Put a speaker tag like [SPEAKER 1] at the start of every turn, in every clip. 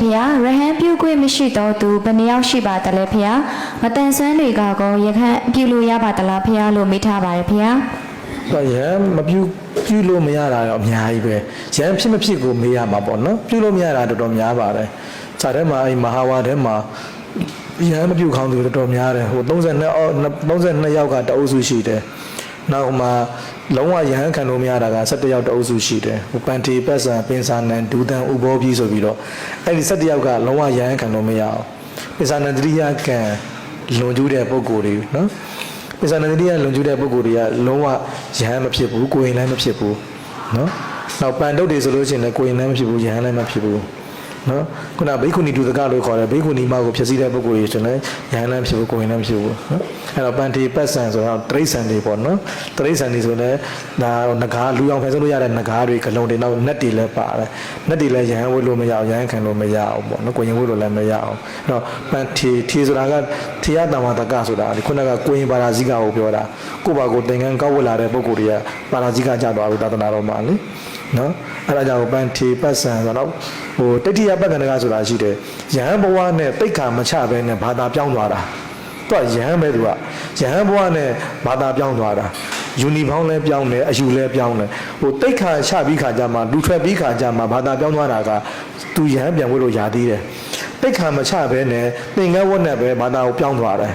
[SPEAKER 1] ဖေဟာရဟန်းပြုခွင့်မရှိတော့သူဘယ်နှယောက်ရှိပါသလဲဖေဟာမတန်ဆွမ်းတွေကကောရခန့်ပြုလို့ရပါသလားဖေဟာလို့မေးထားပါတယ်ဖေဟာ
[SPEAKER 2] တော့ရမ်းမပြုပြုလို့မရတာတော့အများကြီးပဲရမ်းဖြစ်မဖြစ်ကိုမေးရမှာပေါ့နော်ပြုလို့မရတာတော်တော်များပါတယ်ခြားထဲမှာအဲ့မဟာဝါထဲမှာရမ်းမပြုခေါင်းသူတော်တော်များတယ်ဟို32အောက်32ယောက်ကတအုပ်စုရှိတယ် နောက်မှလုံးဝရဟန်းခံလို့မရတာက17ယောက်တအုပ်စုရှိတယ်ဟိုပန်တီပတ်စံပင်စာနန်ဒူတန်ဥဘောပြီးဆိုပြီးတော့အဲ့ဒီ17ယောက်ကလုံးဝရဟန်းခံလို့မရအောင်ပင်စာနန်တတိယကံလွန်ကျူးတဲ့ပုံကိုယ်တွေနော်ပိဿာနန္ဒတိကလွန်ကျူးတဲ့ပုဂ္ဂိုလ်တွေကလုံးဝယဟန်မဖြစ်ဘူးကိုယ်ရင်လည်းမဖြစ်ဘူးနော်နောက်ပန်တုတ်တွေဆိုလို့ရှိရင်လည်းကိုယ်ရင်လည်းမဖြစ်ဘူးယဟန်လည်းမဖြစ်ဘူးနော်ခုနဘိက္ခုနီဒုသကလို့ခေါ်တယ်ဘိက္ခုနီမကိုဖြစ်စည်းတဲ့ပုဂ္ဂိုလ်တွေဆိုရင်လည်းယဟန်လည်းမဖြစ်ဘူးကိုယ်ရင်လည်းမဖြစ်ဘူးနော် အဲ့တော့ပန်တီပတ်ဆန်ဆိုတော့တရိษံတွေပေါ့နော်တရိษံတွေဆိုလည်းဒါငကားလူအောင်ဖယ်ဆုံးလို့ရတဲ့ငကားတွေကလုံးတွေနောက်နက်တွေလည်းပါတယ်နက်တွေလည်းယဟန်ဝတ်လို့မရအောင်ယဟန်ခံလို့မရအောင်ပေါ့နော်ကိုယ်ရင်ဝတ်လို့လည်းမရအောင်အဲ့တော့ပန်တီတီဆိုတာကထေယတမ္မာတကဆိုတာဒီခုနကကိုယ်ရင်ပါရာဇိကကိုပြောတာကိုယ့်ဘာကိုယ်သင်္ကန်းကောက်ဝတ်လာတဲ့ပုဂ္ဂိုလ်တွေကပါရာဇိကကြသွားပြီသာသနာတော်မှာလေနော်အဲ့ဒါကြောင့်ပန်တီပတ်ဆန်ဆိုတော့ဟိုတတိယပက္ကဏကဆိုတာရှိတယ်ယဟန်ဘဝနဲ့တိတ်ခါမချဘဲနဲ့ဘာသာပြောင်းသွားတာ သူကယဟန်ပဲသူကယဟန်ဘဝနဲ့ဘာသာပြောင်းသွားတာယူနီဖောင်းလည်းပြောင်းတယ်အယူလည်းပြောင်းတယ်ဟိုတိတ်ခါချပြီးခါကြမှာလူထွက်ပြီးခါကြမှာဘာသာပြောင်းသွားတာကသူယဟန်ပြန်ဝတ်လို့ယာသေးတယ်တိတ်ခါမချဘဲနဲ့သင်္ကန်းဝတ်နဲ့ပဲဘာသာကိုပြောင်းသွားတယ်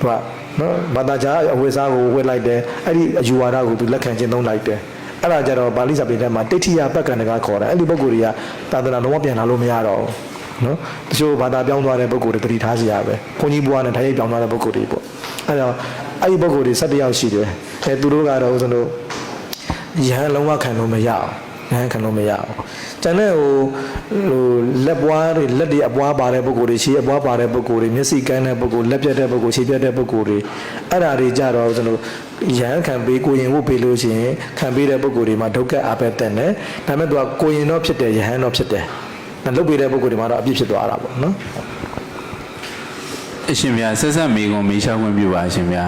[SPEAKER 2] သူကနော်ဘာသာကြားအဝိစားကိုဝတ်လိုက်တယ်အဲ့ဒီအယူဝါဒကိုသူလက်ခံကျင့်သုံးလိုက်တယ်အဲ့ဒါကြတော့ပါဠိစာပေထဲမှာတိဋ္ဌိယပက္ကန္တကခေါ်တယ်အဲ့ဒီပုဂ္ဂိုလ်တွေကသာသနာလုံးဝပြန်လာလို့မရတော့ဘူး နော်တချို့ဘာသာပြောင်းသွားတဲ့ပုဂ္ဂိုလ်တွေတတိထားစီရပဲခွန်ကြီးဘွားနဲ့ထိုင်ရိပ်ပြောင်းသွားတဲ့ပုဂ္ဂိုလ်တွေပေါ့အဲ့တော့အဲ့ဒီပုဂ္ဂိုလ်တွေ17ယောက်ရှိတယ်အဲသူတို့ကတော့ဦးဇင်းတို့ယဟန်လုံးဝခံလို့မရအောင်ယဟန်ခံလို့မရအောင်ကျန်တဲ့ဟိုဟိုလက်ပွားတွေလက်တွေအပွားပါတဲ့ပုဂ္ဂိုလ်တွေခြေအပွားပါတဲ့ပုဂ္ဂိုလ်တွေမျက်စိကန်းတဲ့ပုဂ္ဂိုလ်လက်ပြတ်တဲ့ပုဂ္ဂိုလ်ခြေပြတ်တဲ့ပုဂ္ဂိုလ်တွေအဲ့ဓာတွေကြတော့ဦးဇင်းတို့ယဟန်ခံပေးကိုရင်ဝတ်ပေးလို့ရှိရင်ခံပေးတဲ့ပုဂ္ဂိုလ်တွေမှာဒုက္ခအပက်တက်တယ်ဒါပေမဲ့သူကကိုရင်တော့ဖြစ်တယ်ယဟန်တော့ဖြစ်တယ် လုတ်ပေးတဲ့ပုဂ္ဂိုလ်တွေမှာတော့အပြစ်ဖြစ်သွားတာပေါ့နော်
[SPEAKER 3] အရှင်ဗျာဆက်ဆက်မိကုံမေးလျှောက်ခွင့်ပြုပါအရှင်ဗျာ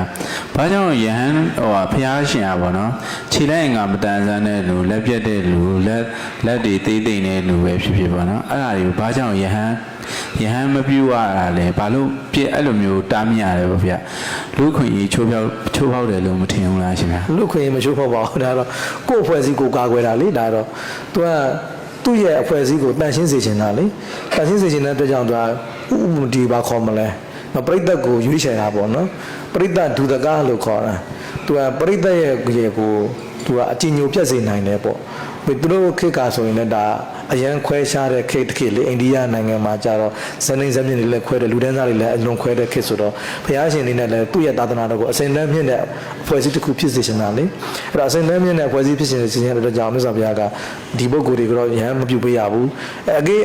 [SPEAKER 3] ဘာကြောင့်ယဟန်ဟိုဟာဖျားရှင်อ่ะဗောနော်ခြေလိုက်ငါမတန်ဆန်းတဲ့လူလက်ပြတ်တဲ့လူလက်လက်တွေသေးသိမ့်တဲ့လူပဲဖြစ်ဖြစ်ဗောနော်အဲ့ဒါတွေကိုဘာကြောင့်ယဟန်ယဟန်မပြုတ်ရတာလဲဘာလို့ပြည့်အဲ့လိုမျိုးတားမြရတယ်ဗောဗျာလူခွင့်ကြီးချိုးဖြောက်ချိုးဖောက်တယ်လို့မထင်ဘူးလားအရှင်ဗျာ
[SPEAKER 2] လူခွင့်ရေးမချိုးဖောက်ပါဘူးဒါတော့ကိုယ့်အဖွဲ့အစည်းကိုကာကွယ်တာလေဒါတော့ तू က သူ့ရဲ့အဖွဲ့အစည်းကိုတန်ရှင်းစေချင်တာလေတန်ရှင်းစေချင်တဲ့အတွက်ကြောင့် तू ကဥပဒီပါခေါ်မလဲနော်ပရိသတ်ကိုရွေးချယ်တာပေါ့နော်ပရိသတ်ဒုဒကလို့ခေါ်တာ तू ကပရိသတ်ရဲ့ရေကို तू ကအကြည်ညိုပြတ်စေနိုင်တယ်ပေါ့ဘယ်သူတို့ခေတ်ကဆိုရင်လည်းဒါအရန်ခွဲရှားတဲ့ခေတ်တစ်ခေတ်လေအိန္ဒိယနိုင်ငံမှာကြတော့ဇနိဇမြင့်တွေလည်းခွဲတယ်လူဒန်းစားတွေလည်းအလွန်ခွဲတဲ့ခေတ်ဆိုတော့ဘုရားရှင်တွေနဲ့လည်းသူ့ရဲ့သာသနာတော်ကိုအစဉ်တန်းမြင့်တဲ့အဖွဲ့အစည်းတစ်ခုဖြစ်စေချင်တာလေအဲ့တော့အစဉ်တန်းမြင့်တဲ့အဖွဲ့အစည်းဖြစ်စေချင်တဲ့အတွက်ကြောင့်မြတ်စွာဘုရားကဒီပုဂ္ဂိုလ်တွေကတော့ယဟန်မပြုတ်ပေးရဘူးအကေ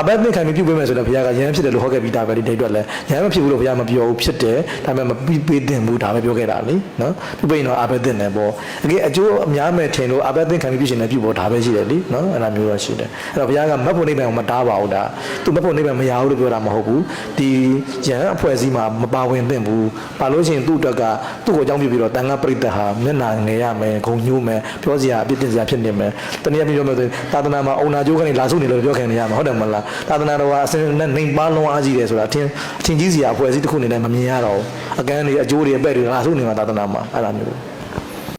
[SPEAKER 2] အဘတ်သင်္ခံပြီးပြုတ်ပေးမယ်ဆိုတော့ဘုရားကယဟန်ဖြစ်တယ်လို့ဟောခဲ့ပြီးသားပဲဒီတိတ်အတွက်လည်းယဟန်မဖြစ်ဘူးလို့ဘုရားမပြောဘူးဖြစ်တယ်ဒါပေမဲ့မပြီးပေးသင့်ဘူးဒါပဲပြောခဲ့တာလေနော်ပြုတ်ပေးရင်တော့အဘတ်သင်တယ်ပေါ့အကေအကျိုးအများမဲ့ထင်လို့အဘတ်သင်္ခံပြီးပြုရှင်တယ်ပြုတ်ဖို့ဒါပဲရှိတယ်လीနော်အဲ့ဒါမျိုးတော့ရှိတယ်အဲ့တော့ဘုရားကမတ်ဖို့နိဗ္ဗာန်ကိုမတားပါဘူးဒါသူမတ်ဖို့နိဗ္ဗာန်မရဘူးလို့ပြောတာမဟုတ်ဘူးဒီယဟန်အဖွဲ့အစည်းမှာမပါဝင်သင့်ဘူးပါလို့ရှိရင်သူ့အတွက်ကသူ့ကိုအကြောင်းပြပြီးတော့တန်ခါပရိသတ်ဟာမျက်နာငယ်ရမယ်ဂုံညိုးမယ်ပြောစရာအပြစ်တင်စရာဖြစ်နေမယ်တနည်းအားဖြင့်ပြောမယ်ဆိုရင်သာသနာမှာအုံနာကျိုးကနေလာဆုနေလို့ပြောခံနေရမှာဟုတ်တယ်မလားသာသနာတော်ကအစင်းနဲ့နှိမ်ပါလုံးအားကြီးတယ်ဆိုတာအထင်အထင်ကြီးစရာအဖွဲ့အစည်းတစ်ခုအနေနဲ့မမြင်ရတော့ဘူးအကန်းတွေအကျိုးတွေအပဲ့တွေလာဆုနေမှာသာသနာမှာအဲ့လိုမျိုး